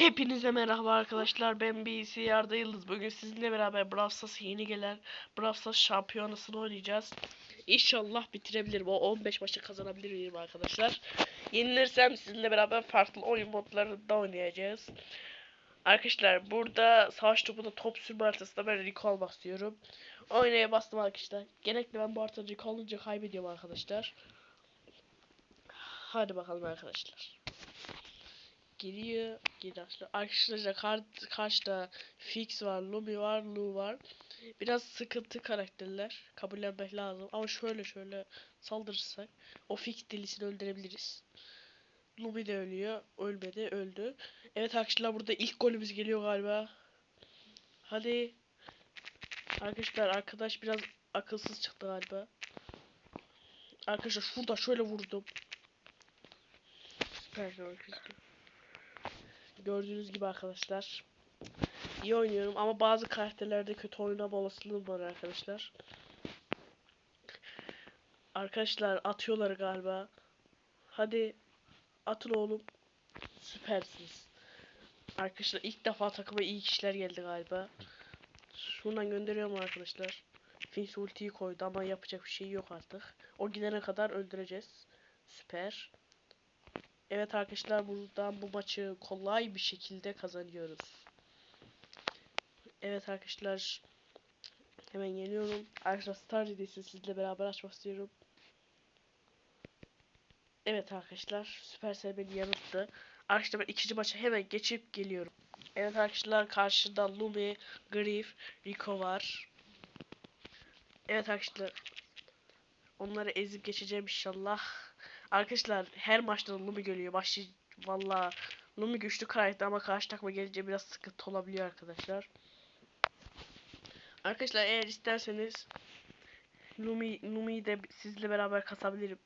Hepinize merhaba arkadaşlar. Ben BC Yarda Yıldız. Bugün sizinle beraber Brawl Stars yeni gelen Brawl Stars şampiyonasını oynayacağız. İnşallah bitirebilirim. O 15 maçı kazanabilirim arkadaşlar. Yenilirsem sizinle beraber farklı oyun modlarında oynayacağız. Arkadaşlar burada savaş topunda top sürme haritasında ben Rico almak istiyorum. Oynaya bastım arkadaşlar. Genellikle ben bu haritada Rico alınca kaybediyorum arkadaşlar. Hadi bakalım arkadaşlar geliyor. Geliyor. Arkadaşlar kar karşıda Fix var, Lumi var, Lu var. Biraz sıkıntı karakterler. Kabullenmek lazım. Ama şöyle şöyle saldırırsak o Fix delisini öldürebiliriz. Lumi de ölüyor. Ölmedi. Öldü. Evet arkadaşlar burada ilk golümüz geliyor galiba. Hadi. Arkadaşlar arkadaş biraz akılsız çıktı galiba. Arkadaşlar şurada şöyle vurdum. Süper. Gördüğünüz gibi arkadaşlar. iyi oynuyorum ama bazı karakterlerde kötü oynama olasılığım var arkadaşlar. Arkadaşlar atıyorlar galiba. Hadi atın oğlum. Süpersiniz. Arkadaşlar ilk defa takıma iyi kişiler geldi galiba. Şuradan gönderiyorum arkadaşlar. Finch ultiyi koydu ama yapacak bir şey yok artık. O gidene kadar öldüreceğiz. Süper. Evet arkadaşlar buradan bu maçı kolay bir şekilde kazanıyoruz. Evet arkadaşlar hemen geliyorum. Arkadaşlar Star sizle beraber açmak istiyorum. Evet arkadaşlar Supercell beni yanılttı. Arkadaşlar ben ikinci maça hemen geçip geliyorum. Evet arkadaşlar karşıda Lumi, Griff, Rico var. Evet arkadaşlar onları ezip geçeceğim inşallah. Arkadaşlar her maçta Lumi geliyor. Başı valla Lumi güçlü karakter ama karşı takma gelince biraz sıkıntı olabiliyor arkadaşlar. Arkadaşlar eğer isterseniz Lumi Lumi'yi de sizle beraber kasabilirim.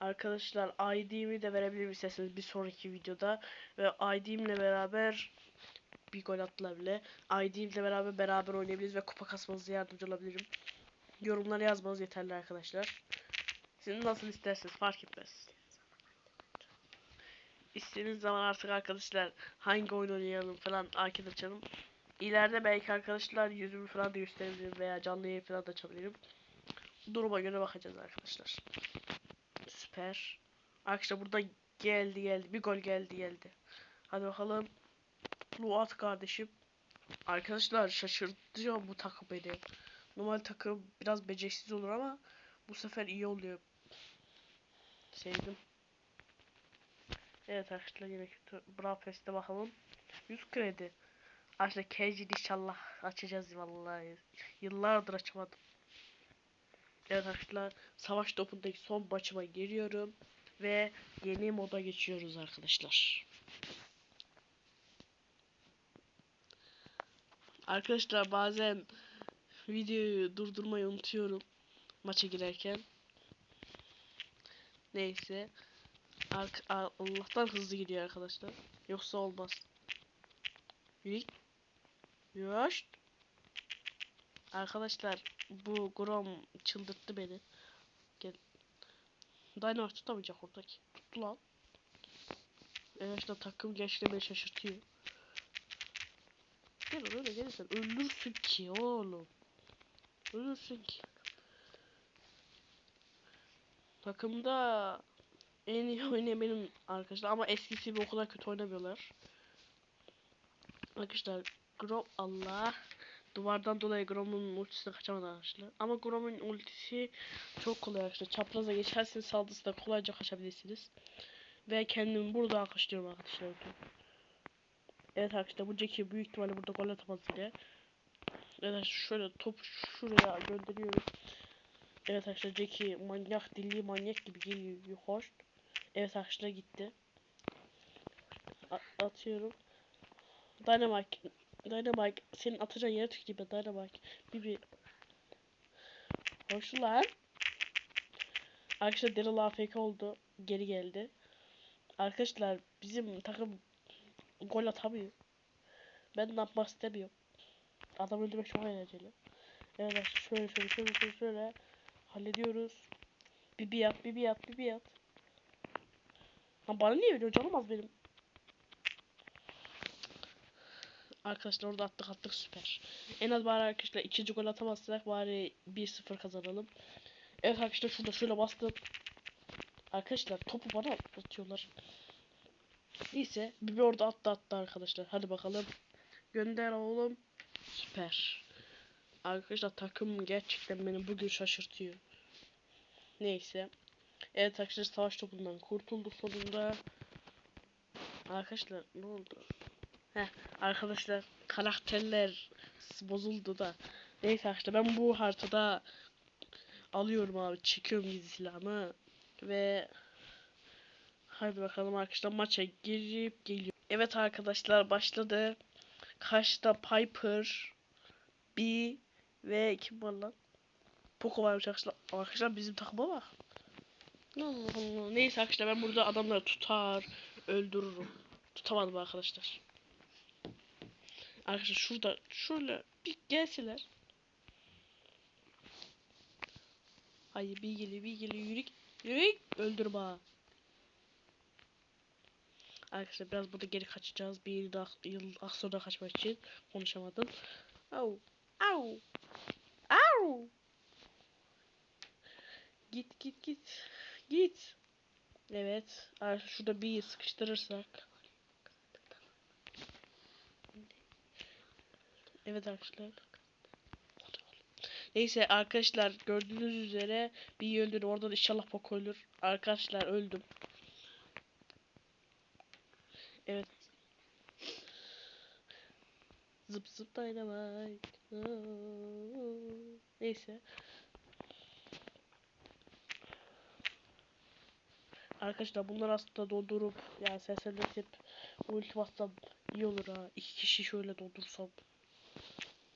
Arkadaşlar ID'mi de verebilirim isterseniz bir sonraki videoda ve ID'imle beraber bir gol attılar bile. ID'imle beraber beraber oynayabiliriz ve kupa kasmanıza yardımcı olabilirim. Yorumlara yazmanız yeterli arkadaşlar. Sizin nasıl isterseniz fark etmez. İstediğiniz zaman artık arkadaşlar hangi oyun oynayalım falan arkadaş açalım. İleride belki arkadaşlar yüzümü falan da gösterebilirim veya canlı yayın falan da açabilirim. Duruma göre bakacağız arkadaşlar. Süper. Arkadaşlar burada geldi geldi. Bir gol geldi geldi. Hadi bakalım. Luat kardeşim. Arkadaşlar şaşırtıyor bu takım beni. Normal takım biraz beceriksiz olur ama bu sefer iyi oluyor. Sevdim. Evet arkadaşlar yine kötü. Brawl Pass'te bakalım. 100 kredi. Arkadaşlar Cage'i inşallah açacağız vallahi. Yıllardır açamadım. Evet arkadaşlar savaş topundaki son maçıma giriyorum. Ve yeni moda geçiyoruz arkadaşlar. Arkadaşlar bazen videoyu durdurmayı unutuyorum maça girerken. Neyse. Ark Allah'tan hızlı gidiyor arkadaşlar. Yoksa olmaz. Yürü. Yoş. Arkadaşlar bu Grom çıldırttı beni. Gel. Dynamite tutamayacak oradaki. Tuttu lan. Evet işte takım gençliği şaşırtıyor. Gel öyle gelirsen ölürsün ki oğlum. Ölürsün ki. Takımda en iyi oynayan benim arkadaşlar ama eskisi gibi o kadar kötü oynamıyorlar. Arkadaşlar Grom Allah duvardan dolayı Grom'un ultisine kaçamadı arkadaşlar. Ama Grom'un ultisi çok kolay arkadaşlar. Çapraza geçerseniz saldırısında kolayca kaçabilirsiniz. Ve kendimi burada alkışlıyorum arkadaşlar. Evet arkadaşlar bu Jackie büyük ihtimalle burada gol atamaz yine. Evet şöyle top şuraya gönderiyorum. Evet arkadaşlar Jackie manyak dilli manyak gibi geliyor hoş. Evet arkadaşlar gitti. A atıyorum. Dynamite. Dynamite. Senin atacağın yere tüküreyim ben Dynamite. Bibi. Hoş lan. Arkadaşlar Daryl AFK oldu. Geri geldi. Arkadaşlar bizim takım gol atamıyor. Ben ne yapmak istemiyorum. Adam öldürmek çok eğlenceli. Evet arkadaşlar şöyle şöyle şöyle şöyle şöyle hallediyoruz. Bibi yat, bibi yat, bibi yat. Lan bana niye veriyor canım az benim. Arkadaşlar orada attık attık süper. En az bari arkadaşlar ikinci gol atamazsak bari 1-0 kazanalım. Evet arkadaşlar şurada şöyle bastım. Arkadaşlar topu bana atıyorlar. Neyse bir orada attı attı arkadaşlar. Hadi bakalım. Gönder oğlum. Süper. Arkadaşlar takım gerçekten beni bugün şaşırtıyor. Neyse. Evet arkadaşlar savaş topundan kurtulduk sonunda. Arkadaşlar ne oldu? Heh, arkadaşlar karakterler bozuldu da. Neyse arkadaşlar ben bu haritada alıyorum abi. Çekiyorum gizli silahımı. Ve hadi bakalım arkadaşlar maça girip geliyor. Evet arkadaşlar başladı. Karşıda Piper, B ve kim var lan? Poco varmış arkadaşlar. Arkadaşlar bizim takıma bak. Allah Allah. Neyse arkadaşlar ben burada adamları tutar, öldürürüm. Tutamadım arkadaşlar. Arkadaşlar şurada şöyle bir gelseler. Hayır bir geliyor bir geliyor yürü yürü öldür bana. Arkadaşlar biraz burada geri kaçacağız. Bir yıl, yıl sonra kaçmak için konuşamadım. Au. Au. Au. Git git git. Git. Evet. Şurada bir sıkıştırırsak. Evet arkadaşlar. Neyse arkadaşlar gördüğünüz üzere bir öldür. Oradan inşallah bok ölür. Arkadaşlar öldüm. Evet. Zıp zıp dynamite. Neyse. Arkadaşlar bunlar aslında dondurup yani seslendirip ulti bassam iyi olur ha. İki kişi şöyle dondursam.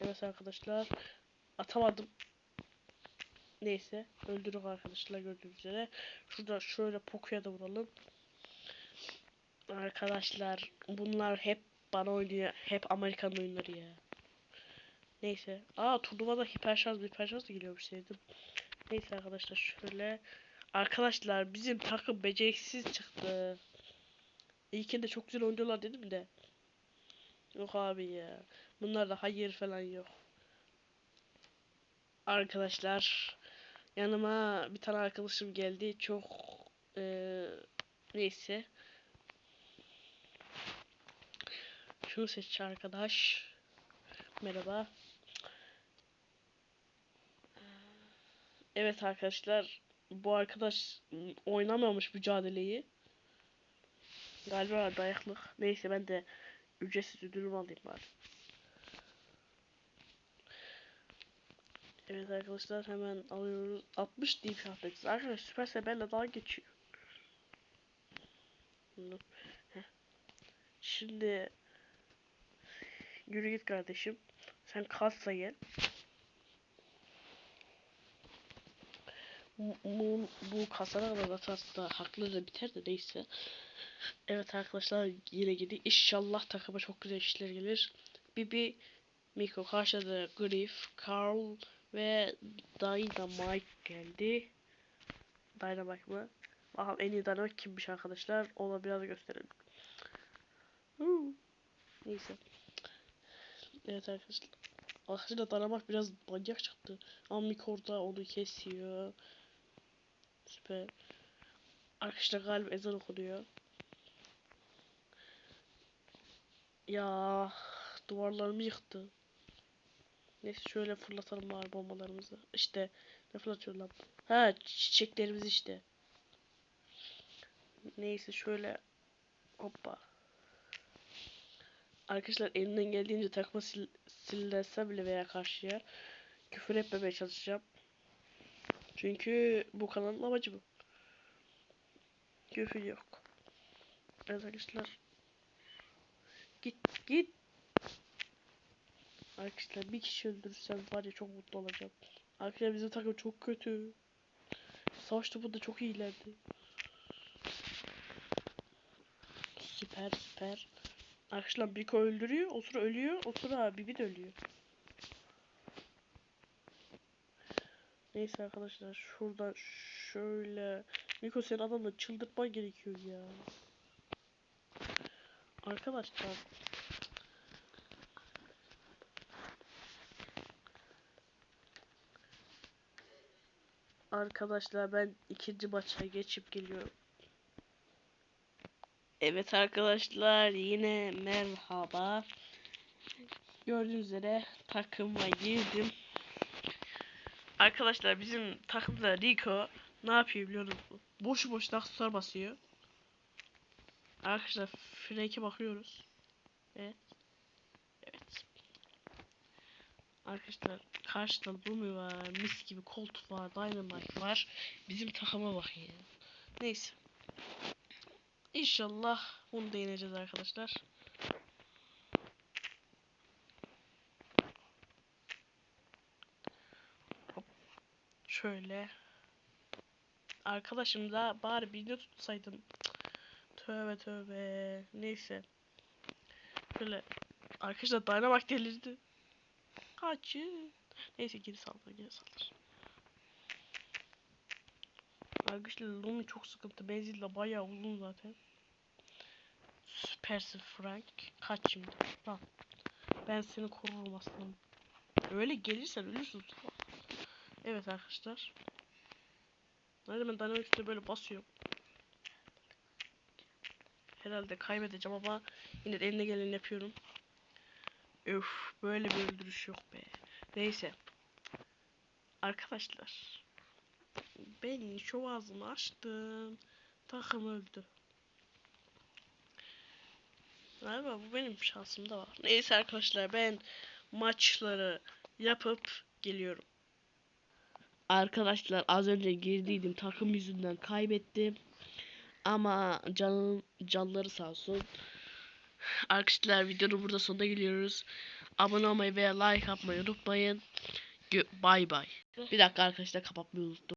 Evet arkadaşlar. Atamadım. Neyse. Öldürük arkadaşlar gördüğünüz üzere. Şurada şöyle Poco'ya da vuralım. Arkadaşlar bunlar hep bana oynuyor. Hep Amerikan oyunları ya. Neyse. Aa turnuvada hiper şans hiper şans da geliyormuş sevdim. Neyse arkadaşlar şöyle. Arkadaşlar bizim takım beceriksiz çıktı. İlkin de çok güzel oynuyorlar dedim de. Yok abi ya. Bunlarda hayır falan yok. Arkadaşlar yanıma bir tane arkadaşım geldi. Çok ee, neyse. Şunu seç arkadaş. Merhaba. Evet arkadaşlar. Bu arkadaş oynamamış mücadeleyi. Galiba dayaklık. Neyse ben de ücretsiz ödülüm alayım bari. Evet arkadaşlar hemen alıyoruz. 60 deyip yapacağız. Arkadaşlar Süpersel benimle daha geçiyor. Şimdi yürü git kardeşim. Sen kalsa gel. Bu, bu, kasana kadar zaten aslında hakları biter de neyse. Evet arkadaşlar yine gidi. İnşallah takıma çok güzel işler gelir. Bibi, Miko karşıda Griff, Carl ve Dynamite geldi. Dynamite mı? Bakalım en iyi Dynamite kimmiş arkadaşlar. Ona biraz gösterelim. Neyse. Evet arkadaşlar. Arkadaşlar Dynamite biraz manyak çıktı. Ama Miko orada onu kesiyor. Süper. Arkadaşlar galiba ezan okunuyor. Ya duvarlarımı yıktı. Neyse şöyle fırlatalım bari bombalarımızı. İşte ne fırlatıyor lan? Ha çiçeklerimiz işte. Neyse şöyle hoppa. Arkadaşlar elimden geldiğince takma sil sillese bile veya karşıya küfür etmemeye çalışacağım. Çünkü bu kanalın amacı bu. Küfür yok. Evet arkadaşlar. Git git. Arkadaşlar bir kişi öldürürsem var ya çok mutlu olacağım. Arkadaşlar bizim takım çok kötü. Savaş topu da çok iyilerdi. Süper süper. Arkadaşlar Biko öldürüyor. O sıra ölüyor. O sıra Bibi de ölüyor. Neyse arkadaşlar şurada şöyle Miko senin adamla çıldırtman gerekiyor ya. Arkadaşlar. Arkadaşlar ben ikinci maça geçip geliyorum. Evet arkadaşlar yine merhaba. Gördüğünüz üzere takıma girdim. Arkadaşlar bizim takımda Rico ne yapıyor biliyor musunuz? Boşu boşuna aksesuar basıyor. Arkadaşlar Frank'e bakıyoruz. Evet. Evet. Arkadaşlar karşıda Lumi var, mis gibi Colt var, Dynamite var. Bizim takıma bakın ya. Neyse. İnşallah bunu da yeneceğiz arkadaşlar. Şöyle. Arkadaşım da bari birini tutsaydım. Tövbe tövbe. Neyse. Şöyle. Arkadaşlar Dynamite delirdi. Kaçın. Neyse geri saldır geri saldır. Arkadaşlar Lumi çok sıkıntı. Benzin de bayağı uzun zaten. Süpersin Frank. Kaç şimdi. Tamam. Ben seni korurum aslanım. Öyle gelirsen ölürsün. Evet arkadaşlar. Nerede ben dynamik üstüne böyle basıyorum. Herhalde kaybedeceğim ama yine de eline geleni yapıyorum. Öf böyle bir öldürüş yok be. Neyse. Arkadaşlar. Ben şu ağzımı açtım. Takım öldü. Galiba bu benim şansımda var. Neyse arkadaşlar ben maçları yapıp geliyorum. Arkadaşlar az önce girdiydim takım yüzünden kaybettim. Ama canım canları sağ olsun. Arkadaşlar videonun burada sonuna geliyoruz. Abone olmayı veya like atmayı unutmayın. Bay bay. Bir dakika arkadaşlar kapatmayı unuttum.